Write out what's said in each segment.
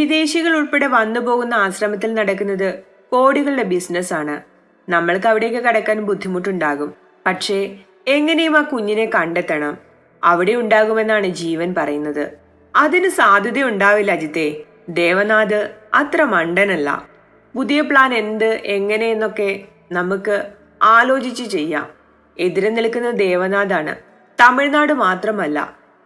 വിദേശികൾ ഉൾപ്പെടെ വന്നു പോകുന്ന ആശ്രമത്തിൽ നടക്കുന്നത് കോടികളുടെ ബിസിനസ് ബിസിനസ്സാണ് നമ്മൾക്ക് അവിടേക്ക് കടക്കാൻ ബുദ്ധിമുട്ടുണ്ടാകും. പക്ഷേ എങ്ങനെയും ആ കുഞ്ഞിനെ കണ്ടെത്തണം. അവിടെ ഉണ്ടാകുമെന്നാണ് ജീവൻ പറയുന്നത്. അതിന് സാധ്യത ഉണ്ടാവില്ല അജിത്തെ. ദേവനാഥ് അത്ര മണ്ടനല്ല. പുതിയ പ്ലാൻ എന്ത് എങ്ങനെയെന്നൊക്കെ നമുക്ക് ആലോചിച്ച് ചെയ്യാം. എതിരെ നിൽക്കുന്ന ദേവനാഥാണ്. തമിഴ്നാട് മാത്രമല്ല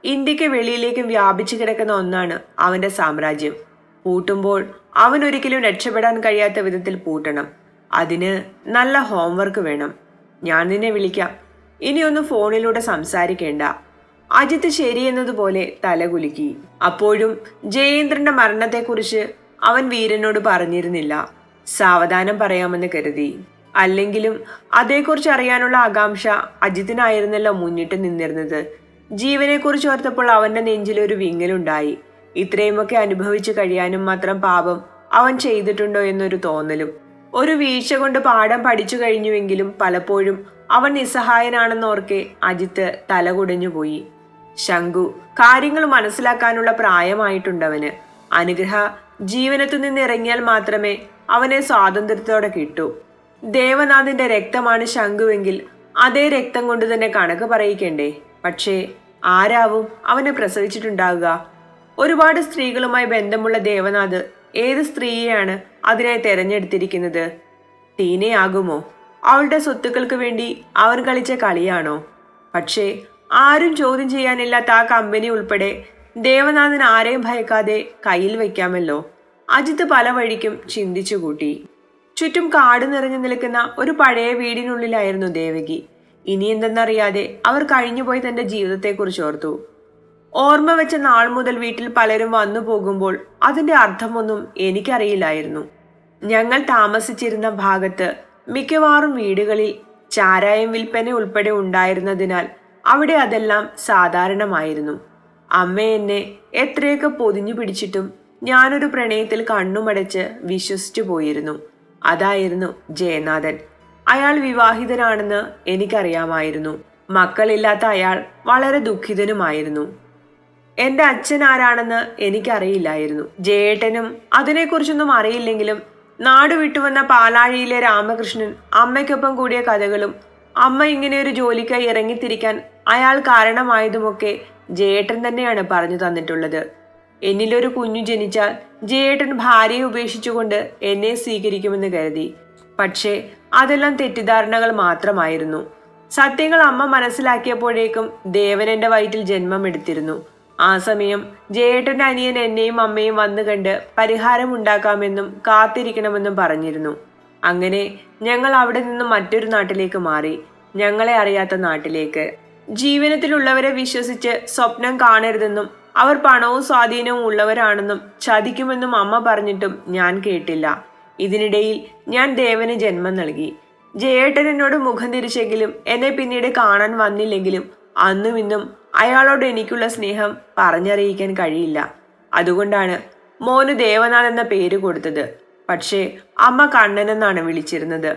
ഇന്ത്യയ്ക്ക് വെളിയിലേക്കും വ്യാപിച്ചു കിടക്കുന്ന ഒന്നാണ് അവന്റെ സാമ്രാജ്യം. പൂട്ടുമ്പോൾ അവനൊരിക്കലും രക്ഷപ്പെടാൻ കഴിയാത്ത വിധത്തിൽ പൂട്ടണം. അതിന് നല്ല ഹോംവർക്ക് വേണം. ഞാൻ നിന്നെ വിളിക്കാം. ഇനിയൊന്ന് ഫോണിലൂടെ സംസാരിക്കേണ്ട. അജിത്ത് ശരിയെന്നതുപോലെ തലകുലുക്കി. അപ്പോഴും ജയേന്ദ്രന്റെ മരണത്തെക്കുറിച്ച് അവൻ വീരനോട് പറഞ്ഞിരുന്നില്ല. സാവധാനം പറയാമെന്ന് കരുതി. അല്ലെങ്കിലും അതേക്കുറിച്ച് അറിയാനുള്ള ആകാംക്ഷ അജിത്തിനായിരുന്നല്ലോ മുന്നിട്ട് നിന്നിരുന്നത്. ജീവനെക്കുറിച്ച് ഓർത്തപ്പോൾ അവന്റെ നെഞ്ചിലൊരു വിങ്ങലുണ്ടായി. ഇത്രയുമൊക്കെ അനുഭവിച്ചു കഴിയാനും മാത്രം പാപം അവൻ ചെയ്തിട്ടുണ്ടോ എന്നൊരു തോന്നലും. ഒരു വീഴ്ച കൊണ്ട് പാഠം പഠിച്ചു കഴിഞ്ഞുവെങ്കിലും പലപ്പോഴും അവൻ നിസ്സഹായനാണെന്നോർക്കെ അജിത്ത് തലകുടഞ്ഞുപോയി ശങ്കു കാര്യങ്ങൾ മനസ്സിലാക്കാനുള്ള പ്രായമായിട്ടുണ്ടവന്. അനുഗ്രഹ ജീവനത്തു നിന്ന് ഇറങ്ങിയാൽ മാത്രമേ അവനെ സ്വാതന്ത്ര്യത്തോടെ കിട്ടൂ. ദേവനാഥിന്റെ രക്തമാണ് ശംഖുവെങ്കിൽ അതേ രക്തം കൊണ്ട് തന്നെ കണക്ക് പറയിക്കണ്ടേ? പക്ഷേ ആരാവും അവനെ പ്രസവിച്ചിട്ടുണ്ടാവുക? ഒരുപാട് സ്ത്രീകളുമായി ബന്ധമുള്ള ദേവനാഥ് ഏത് സ്ത്രീയെയാണ് അതിനായി തെരഞ്ഞെടുത്തിരിക്കുന്നത്? ടീനയാകുമോ? അവളുടെ സ്വത്തുക്കൾക്ക് വേണ്ടി അവർ കളിച്ച കളിയാണോ? പക്ഷേ ആരും ചോദ്യം ചെയ്യാനില്ലാത്ത ആ കമ്പനി ഉൾപ്പെടെ ദേവനാഥൻ ആരെയും ഭയക്കാതെ കയ്യിൽ വയ്ക്കാമല്ലോ അജിത്ത് പല വഴിക്കും ചിന്തിച്ചു കൂട്ടി. ചുറ്റും കാട് നിറഞ്ഞു നിൽക്കുന്ന ഒരു പഴയ വീടിനുള്ളിലായിരുന്നു ദേവകി. ഇനി എന്തെന്നറിയാതെ അവർ കഴിഞ്ഞുപോയി തന്റെ ജീവിതത്തെക്കുറിച്ച് ഓർത്തു. ഓർമ്മ വെച്ച നാൾ മുതൽ വീട്ടിൽ പലരും വന്നു പോകുമ്പോൾ അതിന്റെ അർത്ഥമൊന്നും എനിക്കറിയില്ലായിരുന്നു. ഞങ്ങൾ താമസിച്ചിരുന്ന ഭാഗത്ത് മിക്കവാറും വീടുകളിൽ ചാരായം വിൽപ്പന ഉൾപ്പെടെ ഉണ്ടായിരുന്നതിനാൽ അവിടെ അതെല്ലാം സാധാരണമായിരുന്നു. അമ്മ എന്നെ എത്രയൊക്കെ പൊതിഞ്ഞു പിടിച്ചിട്ടും ഞാനൊരു പ്രണയത്തിൽ കണ്ണുമടച്ച് വിശ്വസിച്ചു പോയിരുന്നു. അതായിരുന്നു ജയനാഥൻ. അയാൾ വിവാഹിതനാണെന്ന് എനിക്കറിയാമായിരുന്നു. മക്കളില്ലാത്ത അയാൾ വളരെ ദുഃഖിതനുമായിരുന്നു. എന്റെ അച്ഛൻ ആരാണെന്ന് എനിക്കറിയില്ലായിരുന്നു. ജയേട്ടനും അതിനെക്കുറിച്ചൊന്നും അറിയില്ലെങ്കിലും നാട് വിട്ടുവന്ന പാലാഴിയിലെ രാമകൃഷ്ണൻ അമ്മയ്ക്കൊപ്പം കൂടിയ കഥകളും അമ്മ ഇങ്ങനെ ഒരു ജോലിക്കായി ഇറങ്ങിത്തിരിക്കാൻ അയാൾ കാരണമായതുമൊക്കെ ജയേട്ടൻ തന്നെയാണ് പറഞ്ഞു തന്നിട്ടുള്ളത്. എന്നിലൊരു കുഞ്ഞു ജനിച്ചാൽ ജയേട്ടൻ ഭാര്യയെ ഉപേക്ഷിച്ചുകൊണ്ട് എന്നെ സ്വീകരിക്കുമെന്ന് കരുതി. പക്ഷേ അതെല്ലാം തെറ്റിദ്ധാരണകൾ മാത്രമായിരുന്നു. സത്യങ്ങൾ അമ്മ മനസ്സിലാക്കിയപ്പോഴേക്കും ദേവൻ വയറ്റിൽ ജന്മം ജന്മമെടുത്തിരുന്നു. ആ സമയം ജയേട്ടന്റെ അനിയൻ എന്നെയും അമ്മയും വന്നു കണ്ട് പരിഹാരം ഉണ്ടാക്കാമെന്നും കാത്തിരിക്കണമെന്നും പറഞ്ഞിരുന്നു. അങ്ങനെ ഞങ്ങൾ അവിടെ നിന്ന് മറ്റൊരു നാട്ടിലേക്ക് മാറി ഞങ്ങളെ അറിയാത്ത നാട്ടിലേക്ക്. ജീവനത്തിലുള്ളവരെ വിശ്വസിച്ച് സ്വപ്നം കാണരുതെന്നും അവർ പണവും സ്വാധീനവും ഉള്ളവരാണെന്നും ചതിക്കുമെന്നും അമ്മ പറഞ്ഞിട്ടും ഞാൻ കേട്ടില്ല. ഇതിനിടയിൽ ഞാൻ ദേവന് ജന്മം നൽകി. ജയേട്ടൻ എന്നോട് മുഖം തിരിച്ചെങ്കിലും എന്നെ പിന്നീട് കാണാൻ വന്നില്ലെങ്കിലും അന്നും ഇന്നും അയാളോട് എനിക്കുള്ള സ്നേഹം പറഞ്ഞറിയിക്കാൻ കഴിയില്ല. അതുകൊണ്ടാണ് മോന് ദേവനാഥ് എന്ന പേര് കൊടുത്തത്. പക്ഷേ അമ്മ കണ്ണനെന്നാണ് വിളിച്ചിരുന്നത്.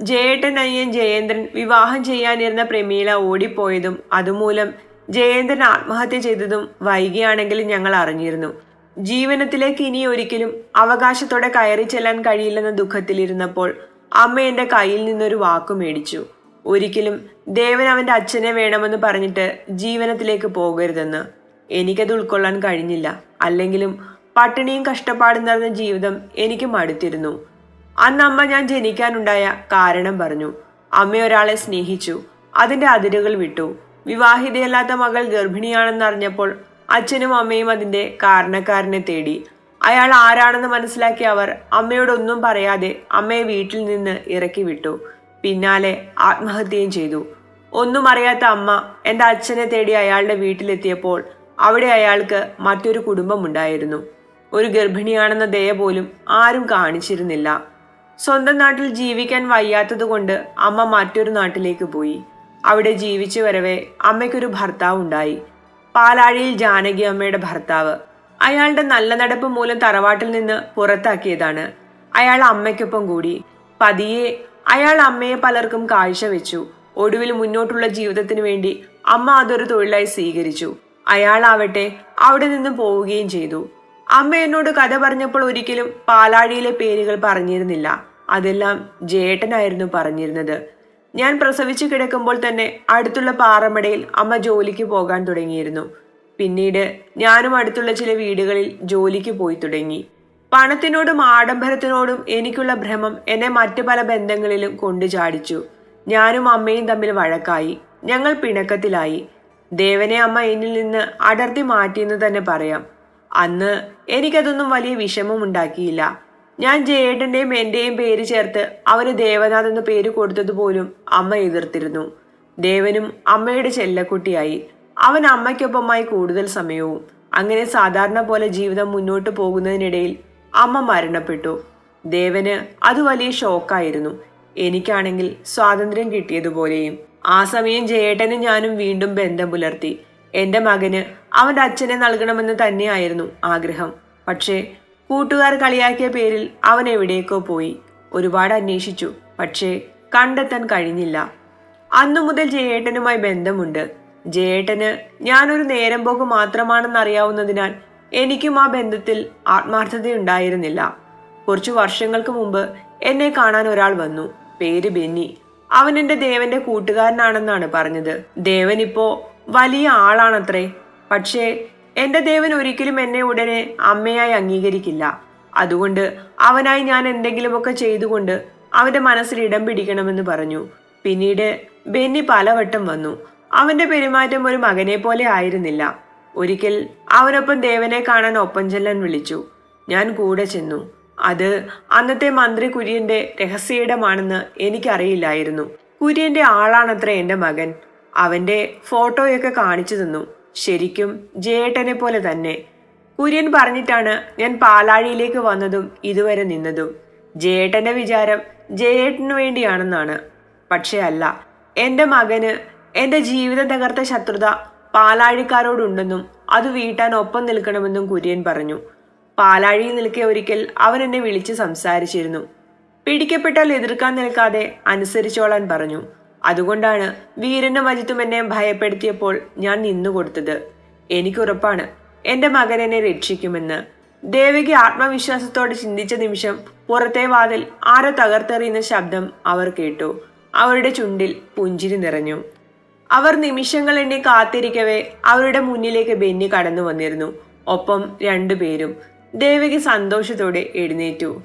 ജയേട്ടൻ അയ്യൻ ജയേന്ദ്രൻ വിവാഹം ചെയ്യാനിരുന്ന പ്രമീള ഓടിപ്പോയതും അതുമൂലം ജയേന്ദ്രൻ ആത്മഹത്യ ചെയ്തതും വൈകിയാണെങ്കിലും ഞങ്ങൾ അറിഞ്ഞിരുന്നു. ജീവനത്തിലേക്ക് ഇനി ഒരിക്കലും അവകാശത്തോടെ കയറി ചെല്ലാൻ കഴിയില്ലെന്ന ദുഃഖത്തിലിരുന്നപ്പോൾ അമ്മ എന്റെ കയ്യിൽ നിന്നൊരു വാക്കു മേടിച്ചു. ഒരിക്കലും ദേവൻ അവന്റെ അച്ഛനെ വേണമെന്ന് പറഞ്ഞിട്ട് ജീവനത്തിലേക്ക് പോകരുതെന്ന്. എനിക്കത് ഉൾക്കൊള്ളാൻ കഴിഞ്ഞില്ല. അല്ലെങ്കിലും പട്ടിണിയും കഷ്ടപ്പാടും നിറഞ്ഞ ജീവിതം എനിക്ക് മടുത്തിരുന്നു. അന്ന് അമ്മ ഞാൻ ജനിക്കാനുണ്ടായ കാരണം പറഞ്ഞു. അമ്മ ഒരാളെ സ്നേഹിച്ചു. അതിന്റെ അതിരുകൾ വിട്ടു. വിവാഹിതയല്ലാത്ത മകൾ ഗർഭിണിയാണെന്നറിഞ്ഞപ്പോൾ അച്ഛനും അമ്മയും അതിന്റെ കാരണക്കാരനെ തേടി. അയാൾ ആരാണെന്ന് മനസ്സിലാക്കിയ അവർ അമ്മയോടൊന്നും പറയാതെ അമ്മയെ വീട്ടിൽ നിന്ന് ഇറക്കി വിട്ടു. പിന്നാലെ ആത്മഹത്യയും ചെയ്തു. ഒന്നും അറിയാത്ത അമ്മ എന്റെ അച്ഛനെ തേടി അയാളുടെ വീട്ടിലെത്തിയപ്പോൾ അവിടെ അയാൾക്ക് മറ്റൊരു കുടുംബമുണ്ടായിരുന്നു. ഒരു ഗർഭിണിയാണെന്ന ദയ പോലും ആരും കാണിച്ചിരുന്നില്ല. സ്വന്തം നാട്ടിൽ ജീവിക്കാൻ വയ്യാത്തതുകൊണ്ട് അമ്മ മറ്റൊരു നാട്ടിലേക്ക് പോയി. അവിടെ ജീവിച്ചു വരവെ അമ്മയ്ക്കൊരു ഭർത്താവ് ഉണ്ടായി പാലാഴിയിൽ ജാനകി അമ്മയുടെ ഭർത്താവ്. അയാളുടെ നല്ല നടപ്പ് മൂലം തറവാട്ടിൽ നിന്ന് പുറത്താക്കിയതാണ്. അയാൾ അമ്മയ്ക്കൊപ്പം കൂടി. പതിയെ അയാൾ അമ്മയെ പലർക്കും കാഴ്ചവെച്ചു ഒടുവിൽ മുന്നോട്ടുള്ള ജീവിതത്തിന് വേണ്ടി അമ്മ അതൊരു തൊഴിലായി സ്വീകരിച്ചു. അയാളാവട്ടെ അവിടെ നിന്ന് പോവുകയും ചെയ്തു. അമ്മ എന്നോട് കഥ പറഞ്ഞപ്പോൾ ഒരിക്കലും പാലാഴിയിലെ പേരുകൾ പറഞ്ഞിരുന്നില്ല. അതെല്ലാം ജേട്ടനായിരുന്നു പറഞ്ഞിരുന്നത്. ഞാൻ പ്രസവിച്ചു കിടക്കുമ്പോൾ തന്നെ അടുത്തുള്ള പാറമടയിൽ അമ്മ ജോലിക്ക് പോകാൻ തുടങ്ങിയിരുന്നു. പിന്നീട് ഞാനും അടുത്തുള്ള ചില വീടുകളിൽ ജോലിക്ക് പോയി തുടങ്ങി. പണത്തിനോടും ആഡംബരത്തിനോടും എനിക്കുള്ള ഭ്രമം എന്നെ മറ്റു പല ബന്ധങ്ങളിലും കൊണ്ടു ചാടിച്ചു ഞാനും അമ്മയും തമ്മിൽ വഴക്കായി. ഞങ്ങൾ പിണക്കത്തിലായി. ദേവനെ അമ്മ എന്നിൽ നിന്ന് അടർത്തി മാറ്റിയെന്ന് തന്നെ പറയാം. അന്ന് എനിക്കതൊന്നും വലിയ വിഷമം ഉണ്ടാക്കിയില്ല. ഞാൻ ജയേട്ടന്റെയും എന്റെയും പേര് ചേർത്ത് അവന് ദേവനാഥ് എന്ന പേര് കൊടുത്തതുപോലും അമ്മ എതിർത്തിരുന്നു. ദേവനും അമ്മയുടെ ചെല്ലക്കുട്ടിയായി. അവൻ അമ്മയ്ക്കൊപ്പമായി കൂടുതൽ സമയവും അങ്ങനെ സാധാരണ പോലെ ജീവിതം മുന്നോട്ട് പോകുന്നതിനിടയിൽ അമ്മ മരണപ്പെട്ടു. ദേവന് അത് വലിയ ഷോക്കായിരുന്നു. എനിക്കാണെങ്കിൽ സ്വാതന്ത്ര്യം കിട്ടിയതുപോലെയും. ആ സമയം ജയേട്ടനും ഞാനും വീണ്ടും ബന്ധം പുലർത്തി. എന്റെ മകന് അവന്റെ അച്ഛനെ നൽകണമെന്ന് തന്നെയായിരുന്നു ആഗ്രഹം. പക്ഷേ കൂട്ടുകാർ കളിയാക്കിയ പേരിൽ അവൻ എവിടേക്കോ പോയി. ഒരുപാട് അന്വേഷിച്ചു. പക്ഷേ കണ്ടെത്താൻ കഴിഞ്ഞില്ല. അന്നു മുതൽ ജയേട്ടനുമായി ബന്ധമുണ്ട്. ജയേട്ടന് ഞാനൊരു നേരം പോക്ക് മാത്രമാണെന്ന് അറിയാവുന്നതിനാൽ എനിക്കും ആ ബന്ധത്തിൽ ആത്മാർത്ഥതയുണ്ടായിരുന്നില്ല. കുറച്ചു വർഷങ്ങൾക്ക് മുമ്പ് എന്നെ കാണാൻ ഒരാൾ വന്നു. പേര് ബെന്നി. അവൻ എന്റെ ദേവന്റെ കൂട്ടുകാരനാണെന്നാണ് പറഞ്ഞത്. ദേവൻ ഇപ്പോ വലിയ ആളാണത്രേ. പക്ഷേ എന്റെ ദേവൻ ഒരിക്കലും എന്നെ ഉടനെ അമ്മയായി അംഗീകരിക്കില്ല. അതുകൊണ്ട് അവനായി ഞാൻ എന്തെങ്കിലുമൊക്കെ ചെയ്തുകൊണ്ട് അവന്റെ മനസ്സിൽ ഇടം പിടിക്കണമെന്ന് പറഞ്ഞു. പിന്നീട് ബെന്നി പലവട്ടം വന്നു. അവന്റെ പെരുമാറ്റം ഒരു മകനെ പോലെ ആയിരുന്നില്ല. ഒരിക്കൽ അവനൊപ്പം ദേവനെ കാണാൻ ഒപ്പം ചെല്ലാൻ വിളിച്ചു. ഞാൻ കൂടെ ചെന്നു. അത് അന്നത്തെ മന്ത്രി കുര്യന്റെ രഹസ്യയിടമാണെന്ന് എനിക്കറിയില്ലായിരുന്നു. കുര്യന്റെ ആളാണത്ര എന്റെ മകൻ. അവന്റെ ഫോട്ടോയൊക്കെ കാണിച്ചു തന്നു. ശരിക്കും ജേട്ടനെ പോലെ തന്നെ. കുര്യൻ പറഞ്ഞിട്ടാണ് ഞാൻ പാലാഴിയിലേക്ക് വന്നതും ഇതുവരെ നിന്നതും. ജേട്ടന്റെ വിചാരം ജയേട്ടനു വേണ്ടിയാണെന്നാണ്. പക്ഷേ അല്ല എന്റെ മകന് എന്റെ ജീവിതം തകർത്ത ശത്രുത പാലാഴിക്കാരോടുണ്ടെന്നും അത് വീട്ടാൻ ഒപ്പം നിൽക്കണമെന്നും കുര്യൻ പറഞ്ഞു. പാലാഴിയിൽ നിൽക്കെ ഒരിക്കൽ അവൻ എന്നെ വിളിച്ച് സംസാരിച്ചിരുന്നു. പിടിക്കപ്പെട്ടാൽ എതിർക്കാൻ നിൽക്കാതെ അനുസരിച്ചോളാൻ പറഞ്ഞു. അതുകൊണ്ടാണ് വീരനും അജിത്തും എന്നെ ഭയപ്പെടുത്തിയപ്പോൾ ഞാൻ നിന്നു നിന്നുകൊടുത്തത്. എനിക്കുറപ്പാണ് എന്റെ മകൻ എന്നെ രക്ഷിക്കുമെന്ന്. ദേവികി ആത്മവിശ്വാസത്തോടെ ചിന്തിച്ച നിമിഷം പുറത്തെ വാതിൽ ആരോ തകർത്തെറിയുന്ന ശബ്ദം അവർ കേട്ടു. അവരുടെ ചുണ്ടിൽ പുഞ്ചിരി നിറഞ്ഞു. അവർ നിമിഷങ്ങൾ കാത്തിരിക്കവേ അവരുടെ മുന്നിലേക്ക് ബെന്നി കടന്നു വന്നിരുന്നു. ഒപ്പം രണ്ടുപേരും ദേവകി സന്തോഷത്തോടെ എഴുന്നേറ്റു.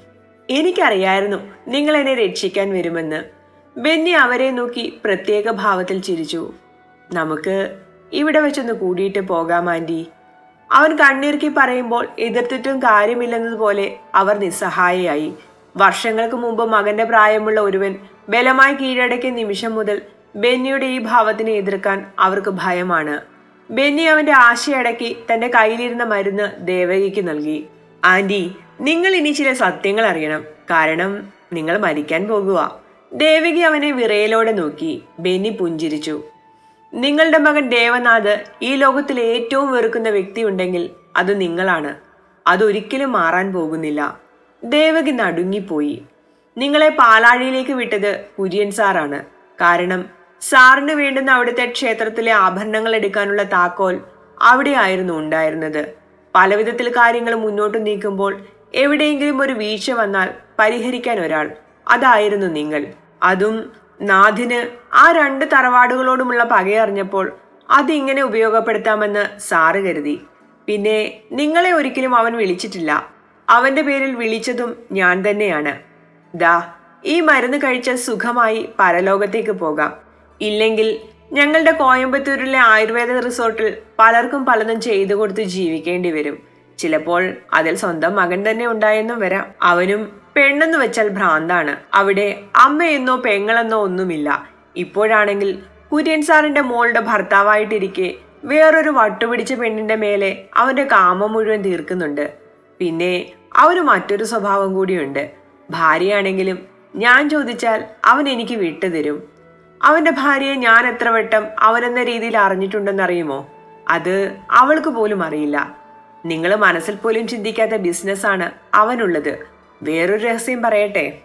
എനിക്കറിയായിരുന്നു നിങ്ങൾ എന്നെ രക്ഷിക്കാൻ വരുമെന്ന്. ബെന്നി അവരെ നോക്കി പ്രത്യേക ഭാവത്തിൽ ചിരിച്ചു. നമുക്ക് ഇവിടെ വെച്ചൊന്ന് കൂടിയിട്ട് പോകാം ആന്റി അവൻ കണ്ണീർക്കി പറയുമ്പോൾ എതിർത്തിട്ടും കാര്യമില്ലെന്നതുപോലെ അവർ നിസ്സഹായയായി. വർഷങ്ങൾക്ക് മുമ്പ് മകന്റെ പ്രായമുള്ള ഒരുവൻ ബലമായി കീഴടക്കിയ നിമിഷം മുതൽ ബെന്നിയുടെ ഈ ഭാവത്തിനെ എതിർക്കാൻ അവർക്ക് ഭയമാണ്. ബെന്നി അവന്റെ ആശയടക്കി തന്റെ കയ്യിലിരുന്ന മരുന്ന് ദേവകിക്ക് നൽകി. ആന്റി നിങ്ങൾ ഇനി ചില സത്യങ്ങൾ അറിയണം. കാരണം നിങ്ങൾ മരിക്കാൻ പോകുക. ദേവകി അവനെ വിറയലോടെ നോക്കി. ബെന്നി പുഞ്ചിരിച്ചു. നിങ്ങളുടെ മകൻ ദേവനാഥ് ഈ ലോകത്തിൽ ഏറ്റവും വെറുക്കുന്ന വ്യക്തി ഉണ്ടെങ്കിൽ അത് നിങ്ങളാണ്. അതൊരിക്കലും മാറാൻ പോകുന്നില്ല. ദേവകി നടുങ്ങിപ്പോയി. നിങ്ങളെ പാലാഴിയിലേക്ക് വിട്ടത് കുര്യൻ സാറാണ്. കാരണം സാറിന് വേണ്ടുന്ന അവിടുത്തെ ക്ഷേത്രത്തിലെ ആഭരണങ്ങൾ എടുക്കാനുള്ള താക്കോൽ അവിടെയായിരുന്നു ഉണ്ടായിരുന്നത്. പലവിധത്തിൽ കാര്യങ്ങൾ മുന്നോട്ട് നീക്കുമ്പോൾ എവിടെയെങ്കിലും ഒരു വീഴ്ച വന്നാൽ പരിഹരിക്കാൻ ഒരാൾ അതായിരുന്നു നിങ്ങൾ. അതും നാഥിന് ആ രണ്ട് തറവാടുകളോടുമുള്ള പകയറിഞ്ഞപ്പോൾ അതിങ്ങനെ ഉപയോഗപ്പെടുത്താമെന്ന് സാറ് കരുതി. പിന്നെ നിങ്ങളെ ഒരിക്കലും അവൻ വിളിച്ചിട്ടില്ല. അവന്റെ പേരിൽ വിളിച്ചതും ഞാൻ തന്നെയാണ്. ദാ ഈ മരുന്ന് കഴിച്ച സുഖമായി പരലോകത്തേക്ക് പോകാം. ഇല്ലെങ്കിൽ ഞങ്ങളുടെ കോയമ്പത്തൂരിലെ ആയുർവേദ റിസോർട്ടിൽ പലർക്കും പലതും ചെയ്തു കൊടുത്ത് ജീവിക്കേണ്ടി വരും. ചിലപ്പോൾ അതിൽ സ്വന്തം മകൻ തന്നെ ഉണ്ടായെന്നും വരാം. അവനും പെണ്ണെന്ന് വെച്ചാൽ ഭ്രാന്താണ്. അവിടെ അമ്മയെന്നോ പെങ്ങളെന്നോ ഒന്നുമില്ല. ഇപ്പോഴാണെങ്കിൽ കുര്യൻ സാറിന്റെ മോളുടെ ഭർത്താവായിട്ടിരിക്കെ വേറൊരു വട്ടുപിടിച്ച പെണ്ണിന്റെ മേലെ അവന്റെ കാമം മുഴുവൻ തീർക്കുന്നുണ്ട്. പിന്നെ അവന് മറ്റൊരു സ്വഭാവം കൂടിയുണ്ട്. ഭാര്യയാണെങ്കിലും ഞാൻ ചോദിച്ചാൽ അവൻ എനിക്ക് വിട്ടുതരും. അവന്റെ ഭാര്യയെ ഞാൻ എത്ര വട്ടം അവനെന്ന രീതിയിൽ അറിഞ്ഞിട്ടുണ്ടെന്നറിയുമോ? അത് അവൾക്ക് പോലും അറിയില്ല. നിങ്ങൾ മനസ്സിൽ പോലും ചിന്തിക്കാത്ത ബിസിനസ്സാണ് അവനുള്ളത്. വേറൊരു രഹസ്യം പറയട്ടെ.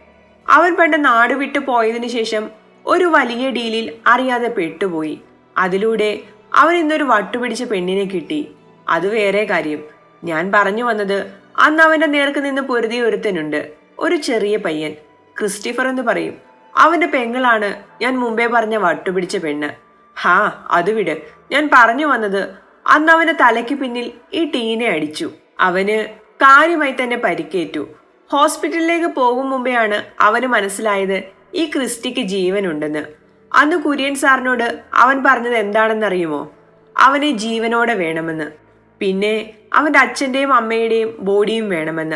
അവൻ പണ്ട് നാട് വിട്ടു പോയതിനു ശേഷം ഒരു വലിയ ഡീലിൽ അറിയാതെ പെട്ടുപോയി. അതിലൂടെ അവൻ ഇന്നൊരു വട്ടുപിടിച്ച പെണ്ണിനെ കിട്ടി. അത് വേറെ കാര്യം. ഞാൻ പറഞ്ഞു വന്നത് അന്ന് അവന്റെ നേർക്ക് നിന്ന് പൊരുതിയ ഒരുത്തനുണ്ട്. ഒരു ചെറിയ പയ്യൻ. ക്രിസ്റ്റഫർ എന്ന് പറയും. അവന്റെ പെങ്ങളാണ് ഞാൻ മുമ്പേ പറഞ്ഞ വട്ടുപിടിച്ച പെണ്ണ്. ഹാ അത് വിട്. ഞാൻ പറഞ്ഞു വന്നത് അന്ന് അവന്റെ തലയ്ക്ക് പിന്നിൽ ഈ ടീനെ അടിച്ചു. അവന് കാര്യമായി തന്നെ പരിക്കേറ്റു. ഹോസ്പിറ്റലിലേക്ക് പോകും മുമ്പെയാണ് അവന് മനസ്സിലായത് ഈ ക്രിസ്റ്റിക്ക് ജീവനുണ്ടെന്ന്. അന്ന് കുര്യൻ സാറിനോട് അവൻ പറഞ്ഞത് എന്താണെന്നറിയുമോ? അവനെ ജീവനോടെ വേണമെന്ന്. പിന്നെ അവന്റെ അച്ഛന്റെയും അമ്മയുടെയും ബോഡിയും വേണമെന്ന്.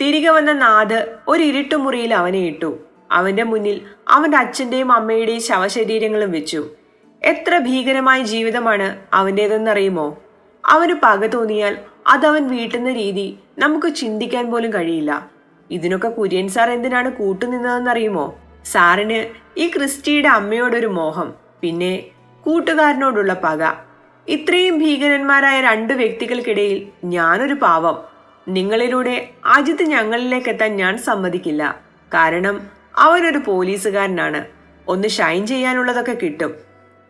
തിരികെ വന്ന നാഥ് ഒരു ഇരുട്ടുമുറിയിൽ അവനെ ഇട്ടു. അവന്റെ മുന്നിൽ അവന്റെ അച്ഛന്റെയും അമ്മയുടെയും ശവശരീരങ്ങളും വെച്ചു. എത്ര ഭീകരമായ ജീവിതമാണ് അവന്റേതെന്നറിയുമോ അവന് പക തോന്നിയാൽ അതവൻ വീട്ടുന്ന രീതി നമുക്ക് ചിന്തിക്കാൻ പോലും കഴിയില്ല. ഇതിനൊക്കെ കുര്യൻ സാർ എന്തിനാണ് കൂട്ടുനിന്നതെന്നറിയുമോ? സാറിന് ഈ ക്രിസ്റ്റിയുടെ അമ്മയോടൊരു മോഹം പിന്നെ കൂട്ടുകാരനോടുള്ള പക. ഇത്രയും ഭീകരന്മാരായ രണ്ട് വ്യക്തികൾക്കിടയിൽ ഞാനൊരു പാവം. നിങ്ങളിലൂടെ അജിത്ത് ഞങ്ങളിലേക്ക് എത്താൻ ഞാൻ സമ്മതിക്കില്ല. കാരണം അവനൊരു പോലീസുകാരനാണ്. ഒന്ന് ഷൈൻ ചെയ്യാനുള്ളതൊക്കെ കിട്ടും.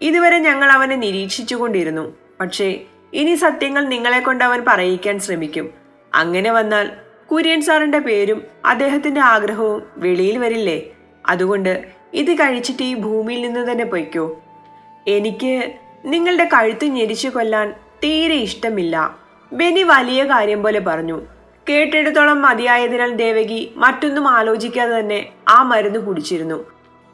ഇതുവരെ ഞങ്ങൾ അവനെ നിരീക്ഷിച്ചുകൊണ്ടിരുന്നു. പക്ഷേ ഇനി സത്യങ്ങൾ നിങ്ങളെ കൊണ്ട് അവൻ പറയിക്കാൻ ശ്രമിക്കും. അങ്ങനെ വന്നാൽ കുര്യൻ സാറിന്റെ പേരും അദ്ദേഹത്തിന്റെ ആഗ്രഹവും വെളിയിൽ വരില്ലേ? അതുകൊണ്ട് ഇത് കഴിച്ചിട്ട് ഈ ഭൂമിയിൽ നിന്ന് തന്നെ പൊയ്ക്കോ. എനിക്ക് നിങ്ങളുടെ കഴുത്ത് ഞെരിച്ചു കൊല്ലാൻ തീരെ ഇഷ്ടമില്ല. ബെനി വലിയ കാര്യം പോലെ പറഞ്ഞു. കേട്ടിടത്തോളം മതിയായതിനാൽ ദേവകി മറ്റൊന്നും ആലോചിക്കാതെ തന്നെ ആ മരുന്ന് കുടിച്ചിരുന്നു.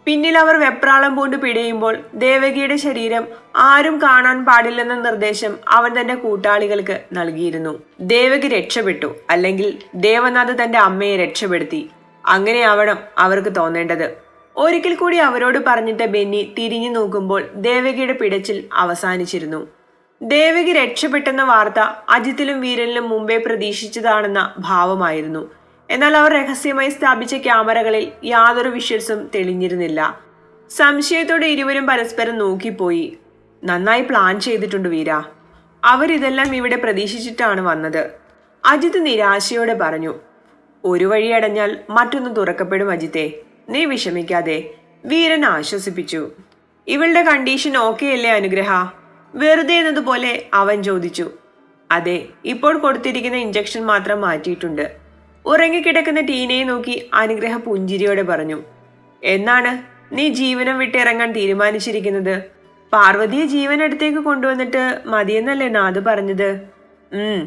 പിന്നിൽ അവർ വെപ്രാളം പൂണ്ട് പിടയുമ്പോൾ ദേവകിയുടെ ശരീരം ആരും കാണാൻ പാടില്ലെന്ന നിർദ്ദേശം അവൻ തന്റെ കൂട്ടാളികൾക്ക് നൽകിയിരുന്നു. ദേവകി രക്ഷപ്പെട്ടു അല്ലെങ്കിൽ ദേവനാഥ് തന്റെ അമ്മയെ രക്ഷപ്പെടുത്തി. അങ്ങനെയാവണം അവർക്ക് തോന്നേണ്ടത്. ഒരിക്കൽ കൂടി അവരോട് പറഞ്ഞിട്ട് ബെന്നി തിരിഞ്ഞു നോക്കുമ്പോൾ ദേവകിയുടെ പിടച്ചിൽ അവസാനിച്ചിരുന്നു. ദേവകി രക്ഷപ്പെട്ടെന്ന വാർത്ത അജിത്തിലും വീരനിലും മുമ്പേ പ്രതീക്ഷിച്ചതാണെന്ന ഭാവമായിരുന്നു. എന്നാൽ അവർ രഹസ്യമായി സ്ഥാപിച്ച ക്യാമറകളിൽ യാതൊരു വിഷ്വൽസും തെളിഞ്ഞിരുന്നില്ല. സംശയത്തോടെ ഇരുവരും പരസ്പരം നോക്കിപ്പോയി. നന്നായി പ്ലാൻ ചെയ്തിട്ടുണ്ട് വീര. അവരിതെല്ലാം ഇവിടെ പ്രതീക്ഷിച്ചിട്ടാണ് വന്നത് അജിത് നിരാശയോടെ പറഞ്ഞു. ഒരു വഴി അടഞ്ഞാൽ മറ്റൊന്ന് തുറക്കപ്പെടും അജിത്തെ. നീ വിഷമിക്കാതെ വീരൻ ആശ്വസിപ്പിച്ചു. ഇവളുടെ കണ്ടീഷൻ ഓക്കെ അല്ലേ അനുഗ്രഹ? വെറുതെ എന്നതുപോലെ അവൻ ചോദിച്ചു അതെ ഇപ്പോൾ കൊടുത്തിരിക്കുന്ന ഇഞ്ചക്ഷൻ മാത്രം മാറ്റിയിട്ടുണ്ട്. ഉറങ്ങിക്കിടക്കുന്ന ടീനയെ നോക്കി അനുഗ്രഹ പുഞ്ചിരിയോടെ പറഞ്ഞു എന്നാണ് നീ ജീവനം വിട്ടിറങ്ങാൻ തീരുമാനിച്ചിരിക്കുന്നത്? പാർവതിയെ ജീവനടുത്തേക്ക് കൊണ്ടുവന്നിട്ട് മതിയെന്നല്ലേ നാഥ് പറഞ്ഞത്? ഉം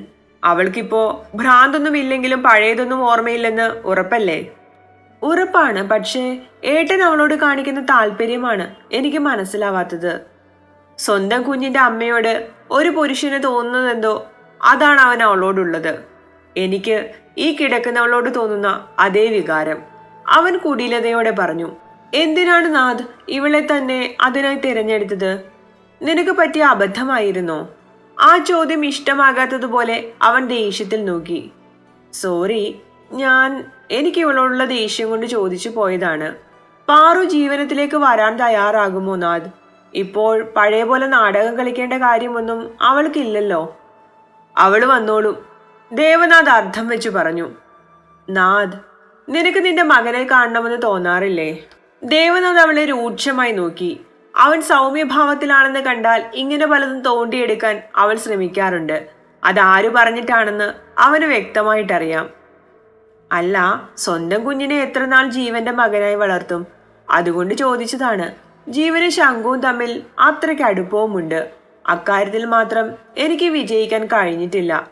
അവൾക്കിപ്പോ ഭ്രാന്തൊന്നും ഇല്ലെങ്കിലും പഴയതൊന്നും ഓർമ്മയില്ലെന്ന് ഉറപ്പല്ലേ? ഉറപ്പാണ് പക്ഷേ ഏട്ടൻ അവളോട് കാണിക്കുന്ന താല്പര്യമാണ് എനിക്ക് മനസ്സിലാവാത്തത്. സ്വന്തം കുഞ്ഞിന്റെ അമ്മയോട് ഒരു പുരുഷന് തോന്നുന്നതെന്തോ അതാണ് അവൻ അവളോടുള്ളത്. എനിക്ക് ഈ കിടക്കുന്നവളോട് തോന്നുന്ന അതേ വികാരം. അവൻ കുടിലതയോടെ പറഞ്ഞു എന്തിനാണ് നാഥ് ഇവളെ തന്നെ അതിനായി തിരഞ്ഞെടുത്തത്? നിനക്ക് പറ്റിയ അബദ്ധമായിരുന്നോ? ആ ചോദ്യം ഇഷ്ടമാകാത്തതുപോലെ അവൻ ദേഷ്യത്തിൽ നോക്കി. സോറി ഞാൻ എനിക്ക് ഇവളോടുള്ള ദേഷ്യം കൊണ്ട് ചോദിച്ചു പോയതാണ്. പാറു ജീവനത്തിലേക്ക് വരാൻ തയ്യാറാകുമോ നാഥ്? ഇപ്പോൾ പഴയ പോലെ നാടകം കളിക്കേണ്ട കാര്യമൊന്നും അവൾക്കില്ലല്ലോ. അവൾ വന്നോളും. ദേവനാഥ് അർത്ഥം വെച്ച് പറഞ്ഞു നാഥ് നിനക്ക് നിന്റെ മകനെ കാണണമെന്ന് തോന്നാറില്ലേ? ദേവനാഥ് അവളെ രൂക്ഷമായി നോക്കി. അവൻ സൗമ്യഭാവത്തിലാണെന്ന് കണ്ടാൽ ഇങ്ങനെ പലതും തോണ്ടിയെടുക്കാൻ അവൾ ശ്രമിക്കാറുണ്ട്. അതാരു പറഞ്ഞിട്ടാണെന്ന് അവന് വ്യക്തമായിട്ടറിയാം. അല്ല സ്വന്തം കുഞ്ഞിനെ എത്ര നാൾ ജീവന്റെ മകനായി വളർത്തും? അതുകൊണ്ട് ചോദിച്ചതാണ്. ജീവനും ശംഖുവും തമ്മിൽ അത്രയ്ക്ക് അടുപ്പവുമുണ്ട്. അക്കാര്യത്തിൽ മാത്രം എനിക്ക് വിജയിക്കാൻ കഴിഞ്ഞിട്ടില്ല.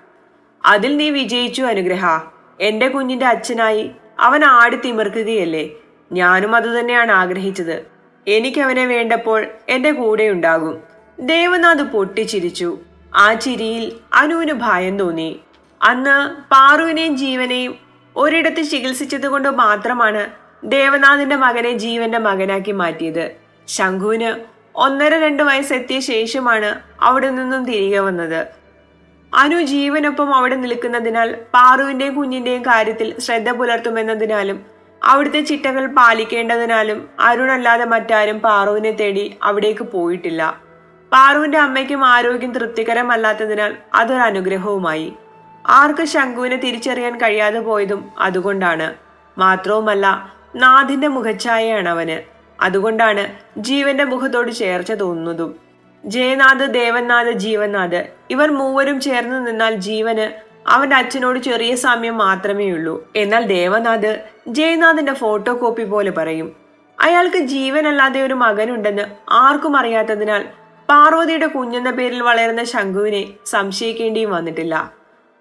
അതിൽ നീ വിജയിച്ചു അനുഗ്രഹ. എന്റെ കുഞ്ഞിന്റെ അച്ഛനായി അവൻ ആടി തിമിർക്കുകയല്ലേ? ഞാനും അതുതന്നെയാണ് ആഗ്രഹിച്ചത്. എനിക്കവനെ വേണ്ടപ്പോൾ എന്റെ കൂടെ ഉണ്ടാകും. ദേവനാഥ് പൊട്ടിച്ചിരിച്ചു. ആ ചിരിയിൽ അനുവിന് ഭയം തോന്നി. അന്ന് പാറുവിനെയും ജീവനെയും ഒരിടത്ത് ചികിത്സിച്ചത് കൊണ്ട് മാത്രമാണ് ദേവനാഥിന്റെ മകനെ ജീവന്റെ മകനാക്കി മാറ്റിയത്. ശംഖുവിന് ഒന്നര രണ്ട് വയസ്സെത്തിയ ശേഷമാണ് അവിടെ നിന്നും തിരികെ വന്നത്. അനു ജീവനൊപ്പം അവിടെ നിൽക്കുന്നതിനാൽ പാറുവിന്റെയും കുഞ്ഞിന്റെയും കാര്യത്തിൽ ശ്രദ്ധ പുലർത്തുമെന്നതിനാലും അവിടുത്തെ ചിട്ടകൾ പാലിക്കേണ്ടതിനാലും അരുണല്ലാതെ മറ്റാരും പാറുവിനെ തേടി അവിടേക്ക് പോയിട്ടില്ല. പാറുവിന്റെ അമ്മയ്ക്കും ആരോഗ്യം തൃപ്തികരമല്ലാത്തതിനാൽ അതൊരു അനുഗ്രഹവുമായി. ആർക്ക് ശംഖുവിനെ തിരിച്ചറിയാൻ കഴിയാതെ പോയതും അതുകൊണ്ടാണ്. മാത്രവുമല്ല നാഥിന്റെ മുഖഛായയാണ് അവന്. അതുകൊണ്ടാണ് ജീവന്റെ മുഖത്തോട് ചേർച്ച തോന്നുന്നതും. ജയനാഥ് ദേവനാഥ് ജീവനാഥ് ഇവർ മൂവരും ചേർന്ന് നിന്നാൽ ജീവന് അവന്റെ അച്ഛനോട് ചെറിയ സാമ്യം മാത്രമേ ഉള്ളൂ. എന്നാൽ ദേവനാഥ് ജയനാഥിന്റെ ഫോട്ടോ കോപ്പി പോലെ പറയും. അയാൾക്ക് ജീവനല്ലാതെ ഒരു മകനുണ്ടെന്ന് ആർക്കും അറിയാത്തതിനാൽ പാർവതിയുടെ കുഞ്ഞെന്ന പേരിൽ വളരുന്ന ശംഖുവിനെ സംശയിക്കേണ്ടിയും വന്നിട്ടില്ല.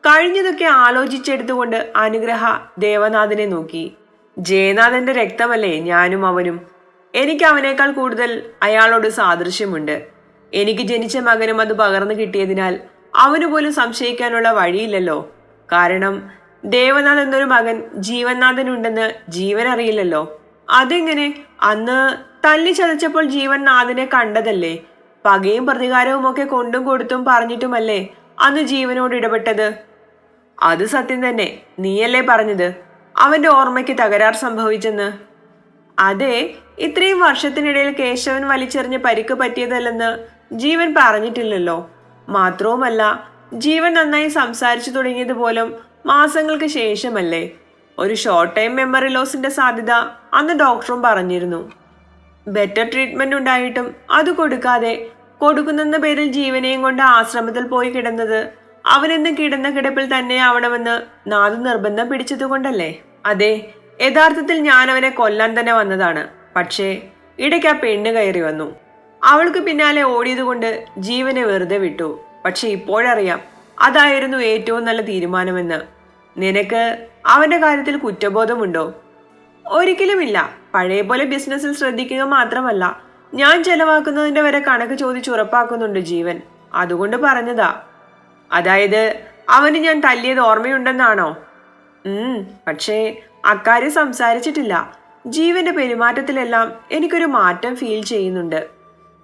കഴിഞ്ഞതൊക്കെ ആലോചിച്ചെടുത്തുകൊണ്ട് അനുഗ്രഹ ദേവനാഥിനെ നോക്കി. ജയനാഥന്റെ രക്തമല്ലേ ഞാനും അവനും? എനിക്ക് അവനേക്കാൾ കൂടുതൽ അയാളോട് സാദൃശ്യമുണ്ട്. എനിക്ക് ജനിച്ച മകനും അത് പകർന്നു കിട്ടിയതിനാൽ അവന് പോലും സംശയിക്കാനുള്ള വഴിയില്ലല്ലോ. കാരണം ദേവനാഥ് എന്നൊരു മകൻ ജീവനാഥനുണ്ടെന്ന് ജീവൻ അറിയില്ലല്ലോ അതെങ്ങനെ? അന്ന് തല്ലി ചതച്ചപ്പോൾ ജീവൻ നാഥനെ കണ്ടതല്ലേ? പകയും പ്രതികാരവും ഒക്കെ കൊണ്ടും കൊടുത്തും പറഞ്ഞിട്ടുമല്ലേ അന്ന് ജീവനോട് ഇടപെട്ടത്? അത് സത്യം തന്നെ. നീയല്ലേ പറഞ്ഞത്? അവന്റെ ഓർമ്മയ്ക്ക് തകരാർ സംഭവിച്ചെന്ന്. അതെ ഇത്രയും വർഷത്തിനിടയിൽ കേശവൻ വലിച്ചെറിഞ്ഞ് പരിക്ക് പറ്റിയതല്ലെന്ന് ജീവൻ പറഞ്ഞിട്ടില്ലല്ലോ. മാത്രവുമല്ല ജീവൻ നന്നായി സംസാരിച്ചു തുടങ്ങിയത് പോലും മാസങ്ങൾക്ക് ശേഷമല്ലേ. ഒരു ഷോർട്ട് ടൈം മെമ്മറി ലോസിന്റെ സാധ്യത അന്ന് ഡോക്ടറും പറഞ്ഞിരുന്നു. ബെറ്റർ ട്രീറ്റ്മെന്റ് ഉണ്ടായിട്ടും അത് കൊടുക്കാതെ കൊടുക്കുന്നെന്ന പേരിൽ ജീവനെയും കൊണ്ട് ആശ്രമത്തിൽ പോയി കിടന്നത് അവനെന്ന് കിടന്ന കിടപ്പിൽ തന്നെ ആവണമെന്ന് നാദ് നിർബന്ധം പിടിച്ചതുകൊണ്ടല്ലേ? അതെ യഥാർത്ഥത്തിൽ ഞാൻ അവനെ കൊല്ലാൻ തന്നെ വന്നതാണ്. പക്ഷേ ഇടയ്ക്ക് ആ പെണ്ണ് കയറി വന്നു. അവൾക്ക് പിന്നാലെ ഓടിയതുകൊണ്ട് ജീവനെ വെറുതെ വിട്ടു. പക്ഷെ ഇപ്പോഴറിയാം അതായിരുന്നു ഏറ്റവും നല്ല തീരുമാനമെന്ന്. നിനക്ക് അവന്റെ കാര്യത്തിൽ കുറ്റബോധമുണ്ടോ? ഒരിക്കലുമില്ല. പഴയ പോലെ ബിസിനസ്സിൽ ശ്രദ്ധിക്കുക മാത്രമല്ല ഞാൻ ചെലവാക്കുന്നതിന്റെ വരെ കണക്ക് ചോദിച്ച് ഉറപ്പാക്കുന്നുണ്ട് ജീവൻ. അതുകൊണ്ട് പറഞ്ഞതാ. അതായത് അവന് ഞാൻ തല്ലിയത് ഓർമ്മയുണ്ടെന്നാണോ? ഉം പക്ഷേ അക്കാര്യം സംസാരിച്ചിട്ടില്ല. ജീവന്റെ പെരുമാറ്റത്തിലെല്ലാം എനിക്കൊരു മാറ്റം ഫീൽ ചെയ്യുന്നുണ്ട്.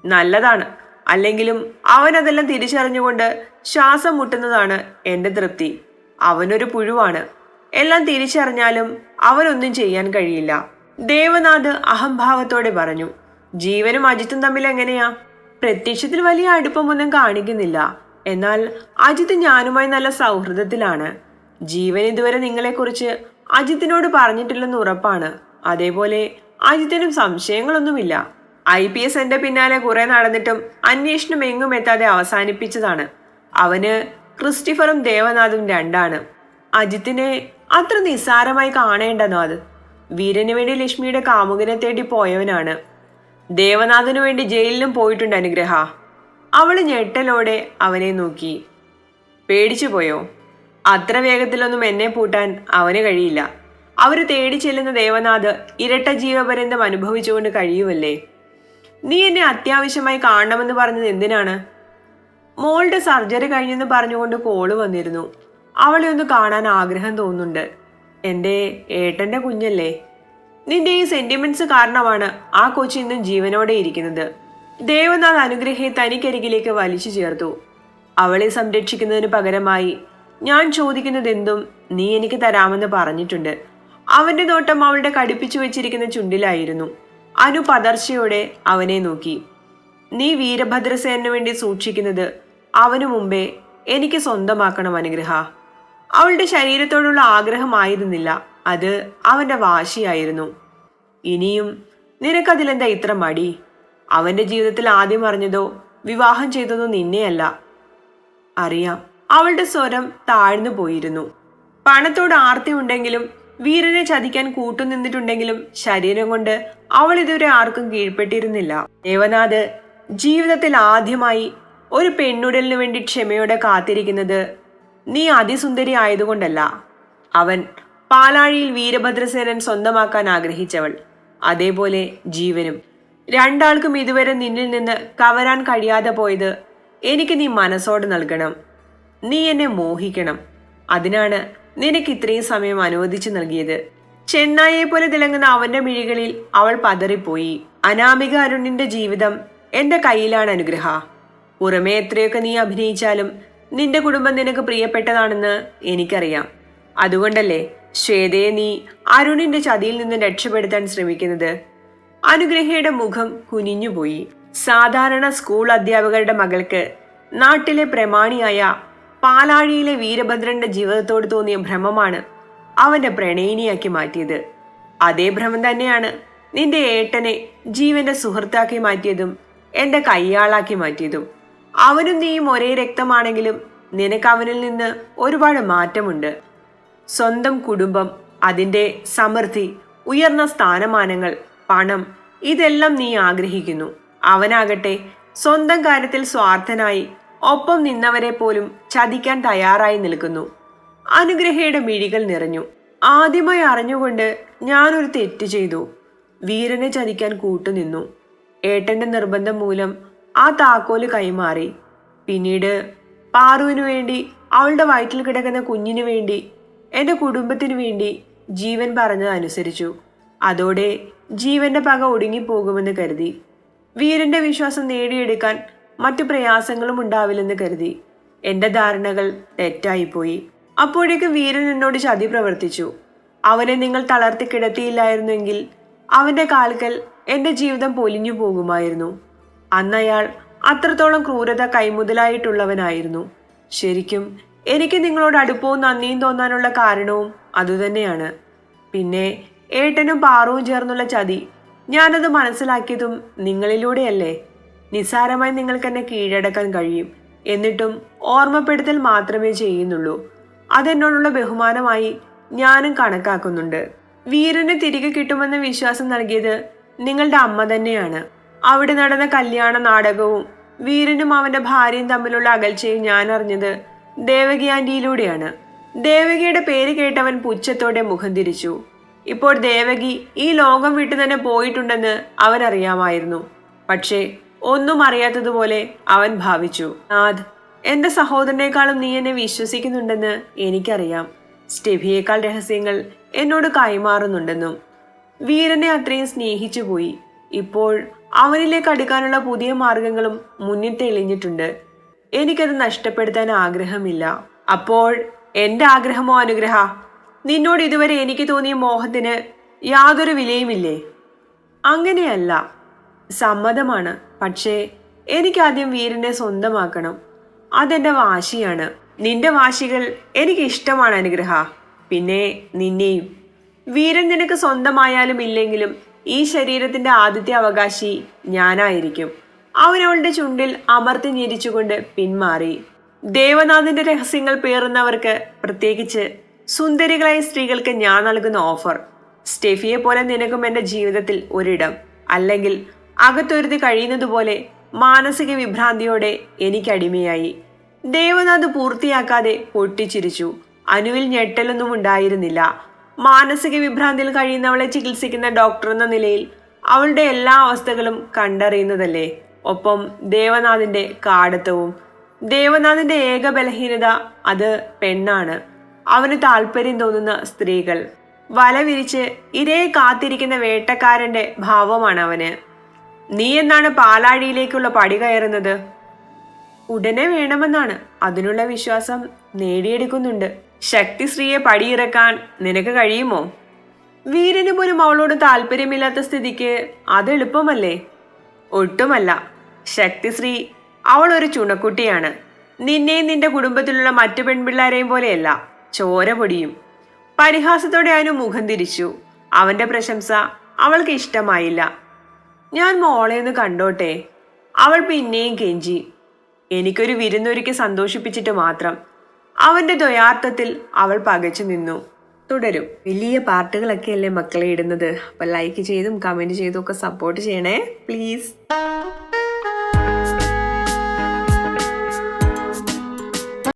നല്ലതാണ്. അല്ലെങ്കിലും അവൻ അതെല്ലാം തിരിച്ചറിഞ്ഞുകൊണ്ട് ശ്വാസം മുട്ടുന്നതാണ് എന്റെ തൃപ്തി. അവനൊരു പുഴുവാണ്. എല്ലാം തിരിച്ചറിഞ്ഞാലും അവനൊന്നും ചെയ്യാൻ കഴിയില്ല. ദേവനാഥ് അഹംഭാവത്തോടെ പറഞ്ഞു ജീവനും അജിത്തും തമ്മിൽ എങ്ങനെയാ? പ്രത്യക്ഷത്തിൽ വലിയ അടുപ്പമൊന്നും കാണിക്കുന്നില്ല. എന്നാൽ അജിത് ഞാനുമായി നല്ല സൗഹൃദത്തിലാണ്. ജീവൻ ഇതുവരെ നിങ്ങളെക്കുറിച്ച് അജിത്തിനോട് പറഞ്ഞിട്ടില്ലെന്ന് ഉറപ്പാണ്. അതേപോലെ അജിത്തിനും സംശയങ്ങളൊന്നുമില്ല. ഐ പി എസ് എന്റെ പിന്നാലെ കുറെ നടന്നിട്ടും അന്വേഷണം എങ്ങും എത്താതെ അവസാനിപ്പിച്ചതാണ്. അവന് ക്രിസ്റ്റിഫറും ദേവനാഥും രണ്ടാണ്. അജിത്തിനെ അത്ര നിസ്സാരമായി കാണേണ്ടെന്നോ അത്? വീരന് വേണ്ടി ലക്ഷ്മിയുടെ കാമുകനെ തേടി പോയവനാണ്. ദേവനാഥനു വേണ്ടി ജയിലിലും പോയിട്ടുണ്ട് അനുഗ്രഹ. അവൾ ഞെട്ടലോടെ അവനെ നോക്കി. പേടിച്ചു പോയോ അത്ര വേഗത്തിലൊന്നും എന്നെ പൂട്ടാൻ അവന് കഴിയില്ല. അവർ തേടി ചെല്ലുന്ന ദേവനാഥ് ഇരട്ട ജീവപര്യന്തം അനുഭവിച്ചുകൊണ്ട് കഴിയുമല്ലേ? നീ എന്നെ അത്യാവശ്യമായി കാണണമെന്ന് പറഞ്ഞത് എന്തിനാണ്? മോളുടെ സർജറി കഴിഞ്ഞെന്ന് പറഞ്ഞുകൊണ്ട് കോൾ വന്നിരുന്നു. അവളെ ഒന്ന് കാണാൻ ആഗ്രഹം തോന്നുന്നുണ്ട്. എന്റെ ഏട്ടന്റെ കുഞ്ഞല്ലേ? നിന്റെ ഈ സെന്റിമെന്റ്സ് കാരണമാണ് ആ കൊച്ചി ഇന്നും ജീവനോടെ ഇരിക്കുന്നത്. ദേവനാഥ് അനുഗ്രഹയെ തനിക്കരികിലേക്ക് വലിച്ചു ചേർത്തു. അവളെ സംരക്ഷിക്കുന്നതിന് പകരമായി ഞാൻ ചോദിക്കുന്നത് എന്തും നീ എനിക്ക് തരാമെന്ന് പറഞ്ഞിട്ടുണ്ട്. അവന്റെ നോട്ടം അവളുടെ കടുപ്പിച്ചു വെച്ചിരിക്കുന്ന ചുണ്ടിലായിരുന്നു. അനു പതർച്ചയോടെ അവനെ നോക്കി. നീ വീരഭദ്രസേനു വേണ്ടി സൂക്ഷിക്കുന്നത് അവനു മുമ്പേ എനിക്ക് സ്വന്തമാക്കണം അനുഗ്രഹ. അവളുടെ ശരീരത്തോടുള്ള ആഗ്രഹമായിരുന്നില്ല അത് അവന്റെ വാശിയായിരുന്നു. ഇനിയും നിനക്കതിലെന്താ ഇത്ര മടി? അവന്റെ ജീവിതത്തിൽ ആദ്യം അറിഞ്ഞതോ വിവാഹം ചെയ്തതോ നിന്നെയല്ല. അറിയാം. അവളുടെ സ്വരം താഴ്ന്നു പോയിരുന്നു. പണത്തോട് ആർത്തി ഉണ്ടെങ്കിലും വീരനെ ചതിക്കാൻ കൂട്ടുനിന്നിട്ടുണ്ടെങ്കിലും ശരീരം കൊണ്ട് അവൾ ഇതുവരെ ആർക്കും കീഴ്പ്പെട്ടിരുന്നില്ല. ദേവനാഥ് ജീവിതത്തിൽ ആദ്യമായി ഒരു പെണ്ണുടലിനു വേണ്ടി ക്ഷമയോടെ കാത്തിരിക്കുന്നത് നീ അതിസുന്ദരി ആയതുകൊണ്ടല്ല. അവൻ പാലാഴിയിൽ വീരഭദ്രസേനൻ സ്വന്തമാക്കാൻ ആഗ്രഹിച്ചവൾ. അതേപോലെ ജീവനും. രണ്ടാൾക്കും ഇതുവരെ നിന്നിൽ നിന്ന് കവരാൻ കഴിയാതെ പോയത് എനിക്ക് നീ മനസ്സോട് നൽകണം. നീ എന്നെ മോഹിക്കണം. അതിനാണ് നിനക്ക് ഇത്രയും സമയം അനുവദിച്ചു നൽകിയത്. ചെന്നായെ പോലെ തിളങ്ങുന്ന അവന്റെ മിഴികളിൽ അവൾ പതറിപ്പോയി. അനാമിക അരുണിന്റെ ജീവിതം എന്റെ കയ്യിലാണ് അനുഗ്രഹ. പുറമേ എത്രയൊക്കെ നീ അഭിനയിച്ചാലും നിന്റെ കുടുംബം നിനക്ക് പ്രിയപ്പെട്ടതാണെന്ന് എനിക്കറിയാം. അതുകൊണ്ടല്ലേ ശ്വേതയെ നീ അരുണിന്റെ ചതിയിൽ നിന്ന് രക്ഷപ്പെടുത്താൻ ശ്രമിക്കുന്നത്. അനുഗ്രഹയുടെ മുഖം കുനിഞ്ഞുപോയി. സാധാരണ സ്കൂൾ അധ്യാപകരുടെ മകൾക്ക് നാട്ടിലെ പ്രമാണിയായ പാലാഴിയിലെ വീരഭദ്രന്റെ ജീവിതത്തോട് തോന്നിയ ഭ്രമമാണ് അവന്റെ പ്രണയിനിയാക്കി മാറ്റിയത്. അതേ ഭ്രമം തന്നെയാണ് നിന്റെ ഏട്ടനെ ജീവന്റെ സുഹൃത്താക്കി മാറ്റിയതും എന്റെ കയ്യാളാക്കി മാറ്റിയതും. അവനും നീയും ഒരേ രക്തമാണെങ്കിലും നിനക്ക് അവനിൽ നിന്ന് ഒരുപാട് മാറ്റമുണ്ട്. സ്വന്തം കുടുംബം അതിന്റെ സമൃദ്ധി ഉയർന്ന സ്ഥാനമാനങ്ങൾ പണം ഇതെല്ലാം നീ ആഗ്രഹിക്കുന്നു. അവനാകട്ടെ സ്വന്തം കാര്യത്തിൽ സ്വാർത്ഥനായി ഒപ്പം നിന്നവരെ പോലും ചതിക്കാൻ തയ്യാറായി നിൽക്കുന്നു. അനുഗ്രഹയുടെ മിഴികൾ നിറഞ്ഞു. ആദ്യമായി അറിഞ്ഞുകൊണ്ട് ഞാനൊരു തെറ്റ് ചെയ്തു. വീരനെ ചതിക്കാൻ കൂട്ടുനിന്നു. ഏട്ടന്റെ നിർബന്ധം മൂലം ആ താക്കോൽ കൈമാറി. പിന്നീട് പാറുവിനു വേണ്ടി അവളുടെ വയറ്റിൽ കിടക്കുന്ന കുഞ്ഞിനു വേണ്ടി എന്റെ കുടുംബത്തിനു വേണ്ടി ജീവൻ പറഞ്ഞതനുസരിച്ചു അതോടെ ജീവന്റെ പക ഒടുങ്ങിപ്പോകുമെന്ന് കരുതി. വീരന്റെ വിശ്വാസം നേടിയെടുക്കാൻ മറ്റു പ്രയാസങ്ങളും ഉണ്ടാവില്ലെന്ന് കരുതി. എന്റെ ധാരണകൾ തെറ്റായിപ്പോയി. അപ്പോഴേക്ക് വീരൻ എന്നോട് ചതി പ്രവർത്തിച്ചു. അവനെ നിങ്ങൾ തളർത്തി കിടത്തിയില്ലായിരുന്നെങ്കിൽ അവന്റെ കാൽക്കൽ എന്റെ ജീവിതം പൊലിഞ്ഞു പോകുമായിരുന്നു. അന്നയാൾ അത്രത്തോളം ക്രൂരത കൈമുതലായിട്ടുള്ളവനായിരുന്നു. ശരിക്കും എനിക്ക് നിങ്ങളോട് അടുപ്പവും നന്ദിയും തോന്നാനുള്ള കാരണവും അതുതന്നെയാണ്. പിന്നെ ഏട്ടനും പാറവും ചേർന്നുള്ള ചതി ഞാനത് മനസ്സിലാക്കിയതും നിങ്ങളിലൂടെയല്ലേ? നിസ്സാരമായി നിങ്ങൾക്ക് എന്നെ കീഴടക്കാൻ കഴിയും. എന്നിട്ടും ഓർമ്മപ്പെടുത്തൽ മാത്രമേ ചെയ്യുന്നുള്ളൂ. അതെന്നോടുള്ള ബഹുമാനമായി ഞാനും കണക്കാക്കുന്നുണ്ട്. വീരന് തിരികെ കിട്ടുമെന്ന വിശ്വാസം നൽകിയത് നിങ്ങളുടെ അമ്മ തന്നെയാണ്. അവിടെ നടന്ന കല്യാണ നാടകവും വീരനും അവന്റെ ഭാര്യയും തമ്മിലുള്ള അകൽച്ചയും ഞാൻ അറിഞ്ഞത് ദേവകി ആന്റിയിലൂടെയാണ്. ദേവകിയുടെ പേര് കേട്ടവൻ പുച്ഛത്തോടെ മുഖം തിരിച്ചു. ഇപ്പോൾ ദേവകി ഈ ലോകം വിട്ടു തന്നെ പോയിട്ടുണ്ടെന്ന് അവനറിയാമായിരുന്നു. പക്ഷേ ഒന്നും അറിയാത്തതുപോലെ അവൻ ഭാവിച്ചു. നാഥ് എന്റെ സഹോദരനേക്കാളും നീ എന്നെ വിശ്വസിക്കുന്നുണ്ടെന്ന് എനിക്കറിയാം. സ്റ്റെഫിയേക്കാൾ രഹസ്യങ്ങൾ എന്നോട് കൈമാറുന്നുണ്ടെന്നും. വീരനെ അത്രയും സ്നേഹിച്ചു പോയി. ഇപ്പോൾ അവനിലേക്ക് അടുക്കാനുള്ള പുതിയ മാർഗങ്ങളും മുന്നിൽ തെളിഞ്ഞിട്ടുണ്ട്. എനിക്കത് നഷ്ടപ്പെടുത്താൻ ആഗ്രഹമില്ല. അപ്പോൾ എന്റെ ആഗ്രഹമോ അനുഗ്രഹ? നിന്നോട് ഇതുവരെ എനിക്ക് തോന്നിയ മോഹത്തിന് യാതൊരു വിലയുമില്ലേ? അങ്ങനെയല്ല. സമ്മതമാണ്. പക്ഷേ എനിക്കാദ്യം വീരനെ സ്വന്തമാക്കണം. അതെന്റെ വാശിയാണ്. നിന്റെ വാശികൾ എനിക്ക് ഇഷ്ടമാണ് അനുഗ്രഹ. പിന്നെ നിന്നെയും. വീരൻ നിനക്ക് സ്വന്തമായാലും ഇല്ലെങ്കിലും ഈ ശരീരത്തിന്റെ ആദ്യത്തെ അവകാശി ഞാനായിരിക്കും. അവനവളുടെ ചുണ്ടിൽ അമർത്തി ഞെരിച്ചുകൊണ്ട് പിന്മാറി. ദേവനാഥന്റെ രഹസ്യങ്ങൾ പേറുന്നവർക്ക് പ്രത്യേകിച്ച് സുന്ദരികളായ സ്ത്രീകൾക്ക് ഞാൻ നൽകുന്ന ഓഫർ. സ്റ്റെഫിയെ പോലെ നിനക്കും എന്റെ ജീവിതത്തിൽ ഒരിടം. അല്ലെങ്കിൽ അകത്തൊരുതി കഴിയുന്നതുപോലെ മാനസിക വിഭ്രാന്തിയോടെ എനിക്കടിമയായി ദേവനാഥ് പൂർത്തിയാക്കാതെ പൊട്ടിച്ചിരിച്ചു. അനുവിൽ ഞെട്ടലൊന്നും ഉണ്ടായിരുന്നില്ല. മാനസിക വിഭ്രാന്തിയിൽ കഴിയുന്നവളെ ചികിത്സിക്കുന്ന ഡോക്ടർ എന്ന നിലയിൽ അവളുടെ എല്ലാ അവസ്ഥകളും കണ്ടറിയുന്നതല്ലേ? ഒപ്പം ദേവനാഥിന്റെ കാടത്തവും ദേവനാഥിന്റെ ഏക ബലഹീനത അത് പെണ്ണാണ്. അവന് താല്പര്യം തോന്നുന്ന സ്ത്രീകൾ. വല വിരിച്ച് കാത്തിരിക്കുന്ന വേട്ടക്കാരന്റെ ഭാവമാണ് അവന്. നീ എന്നാണ് പാലാഴിയിലേക്കുള്ള പടി കയറുന്നത്? ഉടനെ വേണമെന്നാണ്. അതിനുള്ള വിശ്വാസം നേടിയെടുക്കുന്നുണ്ട്. ശക്തിശ്രീയെ പടിയിറക്കാൻ നിനക്ക് കഴിയുമോ? വീരന് പോലും അവളോട് താല്പര്യമില്ലാത്ത സ്ഥിതിക്ക് അത് എളുപ്പമല്ലേ? ഒട്ടുമല്ല. ശക്തിശ്രീ അവൾ ഒരു ചുണക്കുട്ടിയാണ്. നിന്നെയും നിന്റെ കുടുംബത്തിലുള്ള മറ്റു പെൺപിള്ളേരെയും പോലെയല്ല ചോര പൊടിയും. പരിഹാസത്തോടെ അവന് മുഖം തിരിച്ചു. അവന്റെ പ്രശംസ അവൾക്ക് ഇഷ്ടമായില്ല. ഞാൻ മോളെ ഒന്ന് കണ്ടോട്ടെ. അവൾ പിന്നെയും കെഞ്ചി. എനിക്കൊരു വിരുന്നൊരുക്കി സന്തോഷിപ്പിച്ചിട്ട് മാത്രം അവന്റെ ദ്വയാർത്ഥത്തിൽ അവൾ പകച്ചു നിന്നു. തുടരും. വലിയ പാർട്ടുകളൊക്കെ അല്ലേ മക്കളെ ഇടുന്നത്? അപ്പൊ ലൈക്ക് ചെയ്തും കമന്റ് ചെയ്തും ഒക്കെ സപ്പോർട്ട് ചെയ്യണേ പ്ലീസ്